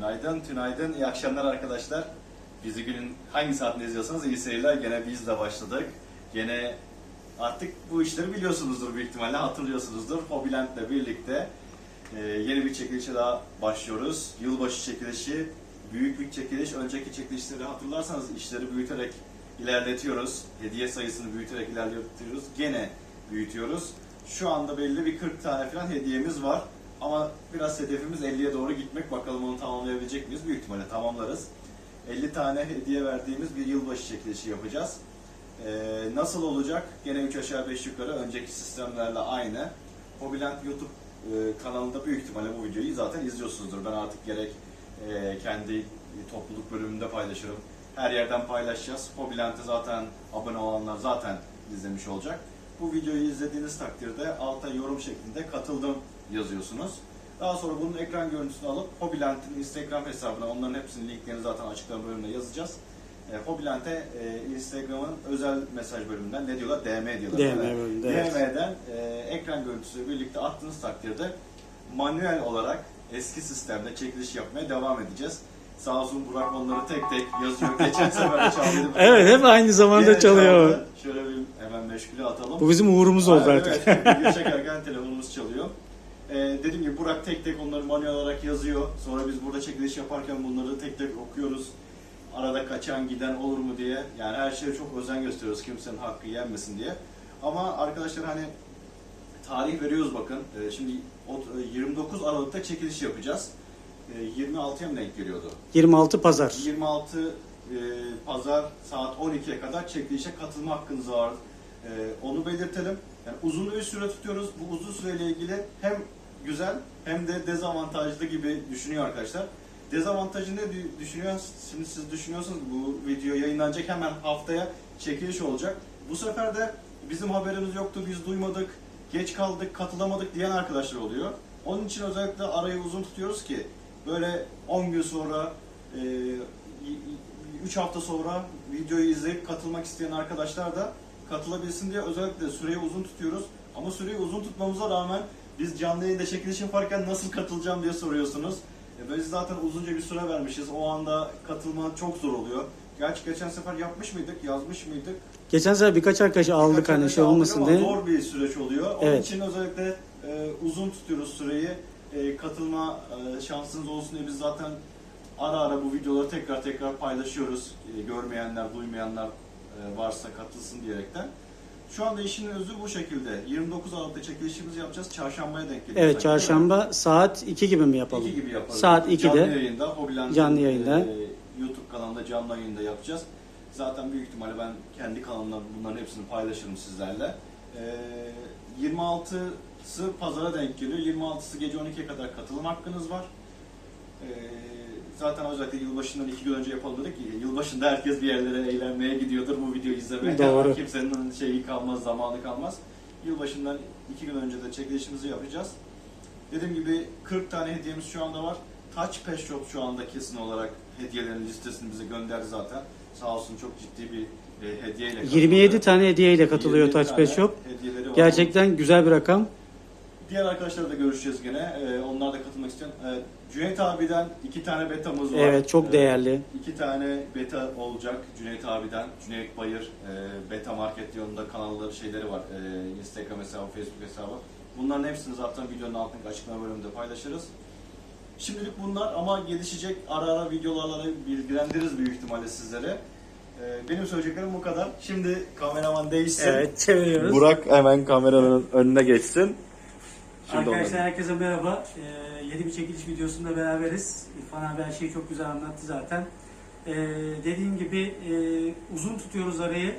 Günaydın, tünaydın, iyi akşamlar arkadaşlar. Bizi günün hangi saatinde izliyorsanız iyi seyirler. Gene biz de başladık. Gene artık bu işleri biliyorsunuzdur büyük ihtimalle, hatırlıyorsunuzdur. Hobilent'le birlikte e, yeni bir çekilişe daha başlıyoruz. Yılbaşı çekilişi, büyük bir çekiliş. Önceki çekilişleri hatırlarsanız işleri büyüterek ilerletiyoruz. Hediye sayısını büyüterek ilerletiyoruz. Gene büyütüyoruz. Şu anda belli bir 40 tane falan hediyemiz var. Ama biraz hedefimiz 50'ye doğru gitmek. Bakalım onu tamamlayabilecek miyiz? Büyük ihtimalle tamamlarız. 50 tane hediye verdiğimiz bir yılbaşı çekilişi yapacağız. Ee, nasıl olacak? Gene 3 aşağı 5 yukarı önceki sistemlerle aynı. Hobiland YouTube e, kanalında büyük ihtimalle bu videoyu zaten izliyorsunuzdur. Ben artık gerek e, kendi topluluk bölümünde paylaşırım. Her yerden paylaşacağız. Hobiland'e zaten abone olanlar zaten izlemiş olacak. Bu videoyu izlediğiniz takdirde alta yorum şeklinde katıldım yazıyorsunuz. Daha sonra bunun ekran görüntüsünü alıp Hobilant'in Instagram hesabına, onların hepsinin linklerini zaten açıklama bölümünde yazacağız. E, Hobilant'e e, Instagram'ın özel mesaj bölümünden ne diyorlar? DM diyorlar. DM bölümünde, evet. DM'den e, ekran görüntüsü birlikte attığınız takdirde manuel olarak eski sistemde çekiliş yapmaya devam edeceğiz. Sağ olsun Burak onları tek tek yazıyor. Geçen sefer de çaldıydı. Evet hep aynı zamanda Yine çalıyor. çaldı. Şöyle bir hemen meşgule atalım. Bu bizim uğurumuz oldu Aa, artık. Evet, video çekerken telefonumuz çalıyor. Ee, dediğim gibi Burak tek tek onları manuel olarak yazıyor. Sonra biz burada çekiliş yaparken bunları tek tek okuyoruz. Arada kaçan giden olur mu diye. Yani her şeye çok özen gösteriyoruz kimsenin hakkı yenmesin diye. Ama arkadaşlar hani tarih veriyoruz bakın. Ee, şimdi o- 29 Aralık'ta çekiliş yapacağız. Ee, 26'ya mı denk geliyordu? 26 pazar. 26 e, pazar saat 12'ye kadar çekilişe katılma hakkınız var. E, onu belirtelim. Yani uzun bir süre tutuyoruz. Bu uzun süreyle ilgili hem güzel hem de dezavantajlı gibi düşünüyor arkadaşlar. Dezavantajı ne dü- düşünüyor? Şimdi siz düşünüyorsunuz bu video yayınlanacak hemen haftaya çekiliş olacak. Bu sefer de bizim haberimiz yoktu, biz duymadık, geç kaldık, katılamadık diyen arkadaşlar oluyor. Onun için özellikle arayı uzun tutuyoruz ki böyle 10 gün sonra, 3 hafta sonra videoyu izleyip katılmak isteyen arkadaşlar da katılabilsin diye özellikle süreyi uzun tutuyoruz. Ama süreyi uzun tutmamıza rağmen biz canlı yayında çekiliş yaparken nasıl katılacağım diye soruyorsunuz. E, Biz zaten uzunca bir süre vermişiz. O anda katılma çok zor oluyor. Gerçi geçen sefer yapmış mıydık, yazmış mıydık? Geçen sefer birkaç arkadaşı aldık Birkaç hani şey olmasın diye. Zor bir süreç oluyor. Onun Evet. için özellikle e, uzun tutuyoruz süreyi. E, katılma e, şansınız olsun diye biz zaten ara ara bu videoları tekrar tekrar paylaşıyoruz. E, görmeyenler, duymayanlar e, varsa katılsın diyerekten. Şu anda işin özü bu şekilde. 29 Aralık'ta çekilişimizi yapacağız. Çarşambaya denk geliyor. Evet sanki, çarşamba saat 2 gibi mi yapalım? 2 gibi yaparız. Saat Canlı 2'de. yayında, Hobiland'ın, Canlı yayında. e, YouTube kanalında canlı yayında yapacağız. Zaten büyük ihtimalle ben kendi kanalımda bunların hepsini paylaşırım sizlerle. E, 26'sı pazara denk geliyor. 26'sı gece 12'ye kadar katılım hakkınız var. E, zaten özellikle yılbaşından iki gün önce yapalım dedik ki yılbaşında herkes bir yerlere eğlenmeye gidiyordur bu videoyu izlemeye. Doğru. Kimsenin şeyi kalmaz, zamanı kalmaz. Yılbaşından iki gün önce de çekilişimizi yapacağız. Dediğim gibi 40 tane hediyemiz şu anda var. Touch Pet Shop şu anda kesin olarak hediyelerin listesini bize gönderdi zaten. Sağ olsun çok ciddi bir e, hediyeyle katıldı. 27 tane hediyeyle katılıyor 27 Touch Pet Shop. Gerçekten güzel bir rakam. Diğer arkadaşlarla da görüşeceğiz gene. Ee, onlar da katılmak isteyen. Ee, Cüneyt abiden iki tane betamız var. Evet çok Ee, değerli. İki tane beta olacak Cüneyt abiden. Cüneyt Bayır e, Beta Market diye onun da kanalları şeyleri var. E, Instagram hesabı, Facebook hesabı. Bunların hepsini zaten videonun altındaki açıklama bölümünde paylaşırız. Şimdilik bunlar ama gelişecek ara ara videolarla bilgilendiririz büyük ihtimalle sizlere. E, benim söyleyeceklerim bu kadar. Şimdi kameraman değişsin. Evet çeviriyoruz. Burak hemen kameranın önüne geçsin. Arkadaşlar herkese merhaba. Ee, yeni bir çekiliş videosunda beraberiz. İrfan abi her şeyi çok güzel anlattı zaten. Ee, dediğim gibi e, uzun tutuyoruz arayı.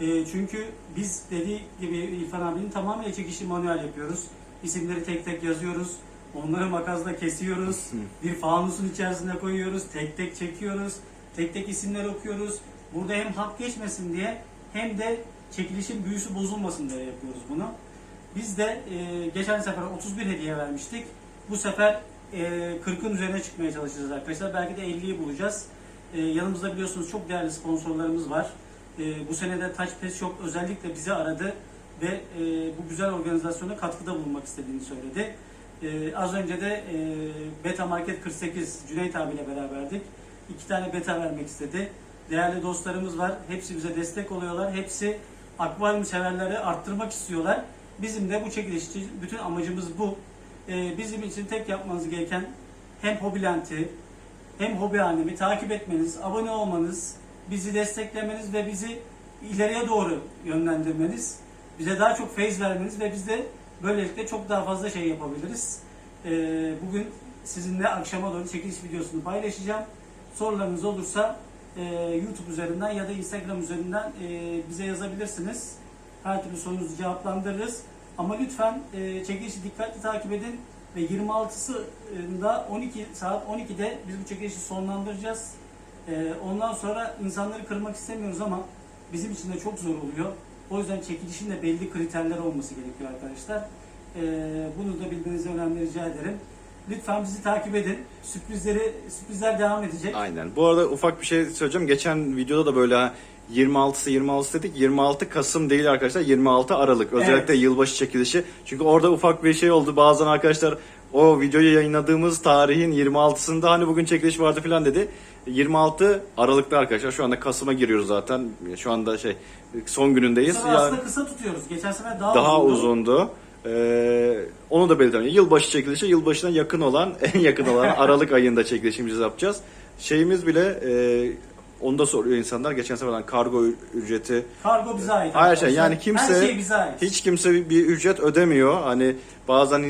E, çünkü biz dediği gibi İrfan abinin tamamıyla çekişi manuel yapıyoruz. İsimleri tek tek yazıyoruz. Onları makasla kesiyoruz. Bir fanusun içerisine koyuyoruz. Tek tek çekiyoruz. Tek tek isimleri okuyoruz. Burada hem hak geçmesin diye hem de çekilişin büyüsü bozulmasın diye yapıyoruz bunu. Biz de e, geçen sefer 31 hediye vermiştik. Bu sefer e, 40'ın üzerine çıkmaya çalışacağız arkadaşlar. Belki de 50'yi bulacağız. E, yanımızda biliyorsunuz çok değerli sponsorlarımız var. E, bu sene de Touch Pet Shop özellikle bizi aradı ve e, bu güzel organizasyona katkıda bulunmak istediğini söyledi. Ee, az önce de e, Beta Market 48 Cüneyt abiyle beraberdik. İki tane beta vermek istedi. Değerli dostlarımız var. Hepsi bize destek oluyorlar. Hepsi akvaryum severleri arttırmak istiyorlar. Bizim de bu çekiliş için bütün amacımız bu. Ee, bizim için tek yapmanız gereken hem Hobilent'i hem hobi annemi takip etmeniz, abone olmanız, bizi desteklemeniz ve bizi ileriye doğru yönlendirmeniz, bize daha çok feyz vermeniz ve biz de böylelikle çok daha fazla şey yapabiliriz. Ee, bugün sizinle akşama doğru çekiliş videosunu paylaşacağım. Sorularınız olursa e, YouTube üzerinden ya da Instagram üzerinden e, bize yazabilirsiniz. Her türlü sorunuzu cevaplandırırız. Ama lütfen e, çekilişi dikkatli takip edin ve 26'sında 12 saat 12'de biz bu çekilişi sonlandıracağız. E, ondan sonra insanları kırmak istemiyoruz ama bizim için de çok zor oluyor. O yüzden çekilişin de belli kriterler olması gerekiyor arkadaşlar. E, bunu da bilmenizi önemli rica ederim. Lütfen bizi takip edin. Sürprizleri sürprizler devam edecek. Aynen. Bu arada ufak bir şey söyleyeceğim. Geçen videoda da böyle 26'sı 26 dedik. 26 Kasım değil arkadaşlar. 26 Aralık. Özellikle Evet. yılbaşı çekilişi. Çünkü orada ufak bir şey oldu. Bazen arkadaşlar o videoyu yayınladığımız tarihin 26'sında hani bugün çekiliş vardı falan dedi. 26 Aralık'ta arkadaşlar. Şu anda Kasım'a giriyoruz zaten. Şu anda şey son Bu günündeyiz. sefer Yani aslında kısa tutuyoruz. Geçen sefer daha, daha uzundu. uzundu. Ee, onu da belirtelim. Yılbaşı çekilişi yılbaşına yakın olan, en yakın olan Aralık ayında çekilişimizi yapacağız. Şeyimiz bile e, onu da soruyor insanlar. Geçen seferden kargo ücreti Kargo bize ait. Her şey, yani kimse- Her şey bize ait. hiç kimse bir- bir ücret ödemiyor. Hani bazen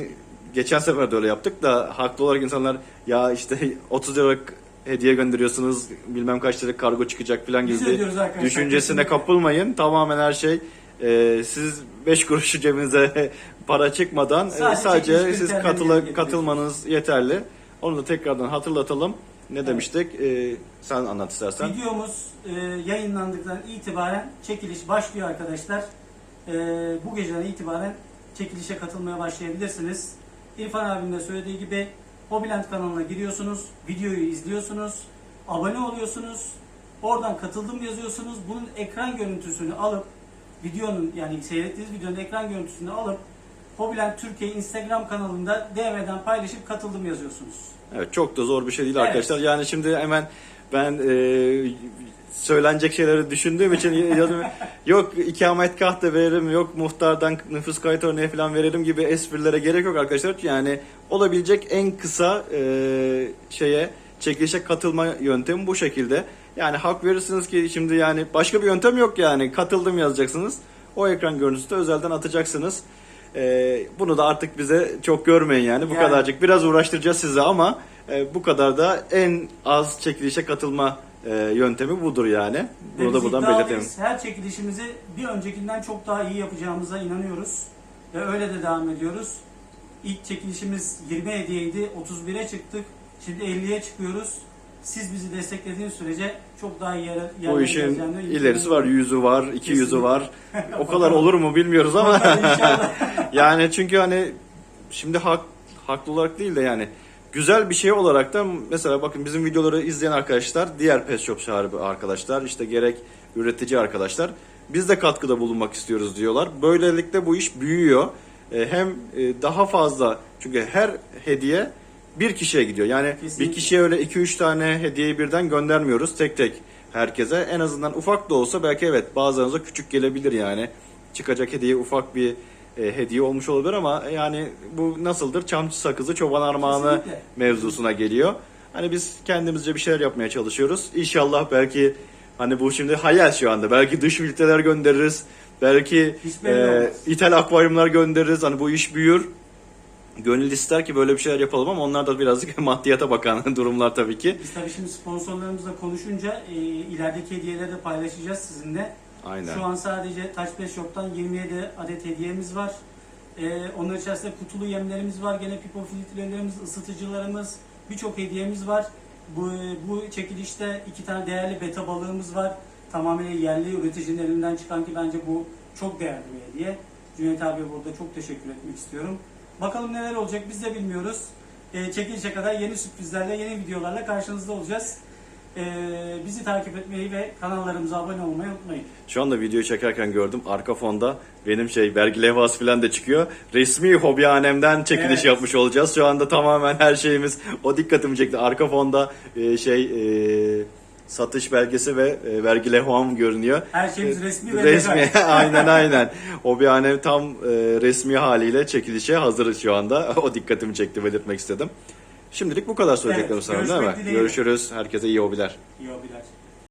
geçen sefer de öyle yaptık da haklı olarak insanlar ya işte 30 liralık hediye gönderiyorsunuz bilmem kaç lira kargo çıkacak falan gibi Biz bir ödüyoruz arkadaşlar, düşüncesine kesinlikle. kapılmayın. Tamamen her şey e, siz 5 kuruşu cebinize para çıkmadan e, Sadece sadece, siz katıla, katılmanız yeterli. Onu da tekrardan hatırlatalım. Ne demiştik? E, sen anlat istersen. Videomuz e, yayınlandıktan itibaren çekiliş başlıyor arkadaşlar. E, bu geceden itibaren çekilişe katılmaya başlayabilirsiniz. İrfan abinin de söylediği gibi Hobiland kanalına giriyorsunuz, videoyu izliyorsunuz, abone oluyorsunuz, oradan katıldım yazıyorsunuz. Bunun ekran görüntüsünü alıp videonun yani seyrettiğiniz videonun ekran görüntüsünü alıp Hobiland Türkiye Instagram kanalında DM'den paylaşıp katıldım yazıyorsunuz. Evet çok da zor bir şey değil Evet. arkadaşlar. Yani şimdi hemen ben e, söylenecek şeyleri düşündüğüm için yazım yok ikametgah da veririm yok muhtardan nüfus kayıt örneği falan verelim gibi esprilere gerek yok arkadaşlar. Yani olabilecek en kısa e, şeye çekilişe katılma yöntemi bu şekilde. Yani hak verirsiniz ki şimdi yani başka bir yöntem yok yani katıldım yazacaksınız. O ekran görüntüsü de özelden atacaksınız. E, bunu da artık bize çok görmeyin yani bu Yani. kadarcık biraz uğraştıracağız sizi ama e, bu kadar da en az çekilişe katılma e, yöntemi budur yani. Bunu da buradan belirtelim. Her çekilişimizi bir öncekinden çok daha iyi yapacağımıza inanıyoruz. Ve öyle de devam ediyoruz. İlk çekilişimiz 20 hediyeydi. 31'e çıktık. Şimdi 50'ye çıkıyoruz. Siz bizi desteklediğiniz sürece çok daha iyi yere, Bu yerlere işin ilerisi var, yüzü var, iki yüzü var. O kadar olur mu bilmiyoruz ama İnşallah. yani çünkü hani şimdi hak haklı olarak değil de yani güzel bir şey olarak da mesela bakın bizim videoları izleyen arkadaşlar, diğer pet shop sahibi arkadaşlar, işte gerek üretici arkadaşlar biz de katkıda bulunmak istiyoruz diyorlar. Böylelikle bu iş büyüyor. E, Hem e, daha fazla çünkü her hediye bir kişiye gidiyor. Yani Kesinlikle. bir kişiye öyle 2-3 tane hediyeyi birden göndermiyoruz tek tek herkese. En azından ufak da olsa belki evet bazılarınıza küçük gelebilir yani. Çıkacak hediye ufak bir e, hediye olmuş olabilir ama yani bu nasıldır? Çamçı sakızı çoban armağanı Kesinlikle. mevzusuna geliyor. Hani biz kendimizce bir şeyler yapmaya çalışıyoruz. İnşallah belki hani bu şimdi hayal şu anda. Belki dış filtreler göndeririz. Belki e, ithal akvaryumlar göndeririz. Hani bu iş büyür. Gönül ister ki böyle bir şeyler yapalım ama onlar da birazcık maddiyata bakan durumlar tabii ki. Biz tabii şimdi sponsorlarımızla konuşunca e, ilerideki hediyeleri de paylaşacağız sizinle. Aynen. Şu an sadece Touch 5 Shop'tan 27 adet hediyemiz var. Ee, onun içerisinde kutulu yemlerimiz var. Gene pipo filtrelerimiz, ısıtıcılarımız, birçok hediyemiz var. Bu, bu çekilişte iki tane değerli beta balığımız var. Tamamen yerli üreticinin elinden çıkan ki bence bu çok değerli bir hediye. Cüneyt abi burada çok teşekkür etmek istiyorum. Bakalım neler olacak biz de bilmiyoruz. Ee, çekilişe kadar yeni sürprizlerle, yeni videolarla karşınızda olacağız. E, bizi takip etmeyi ve kanallarımıza abone olmayı unutmayın. Şu anda videoyu çekerken gördüm. Arka fonda benim şey vergi levhası falan da çıkıyor. Resmi hobihanemden çekiliş Evet. yapmış olacağız. Şu anda tamamen her şeyimiz o dikkatimi çekti. Arka fonda e, şey e, satış belgesi ve e, vergi levham görünüyor. Her şeyimiz resmi ve Resmi aynen aynen. Hobihanem tam e, resmi haliyle çekilişe hazırız şu anda. O dikkatimi çekti belirtmek istedim. Şimdilik bu kadar söyleyeceklerim Evet, sanırım değil mi? dileğiyle. Görüşürüz. Herkese iyi hobiler. İyi hobiler.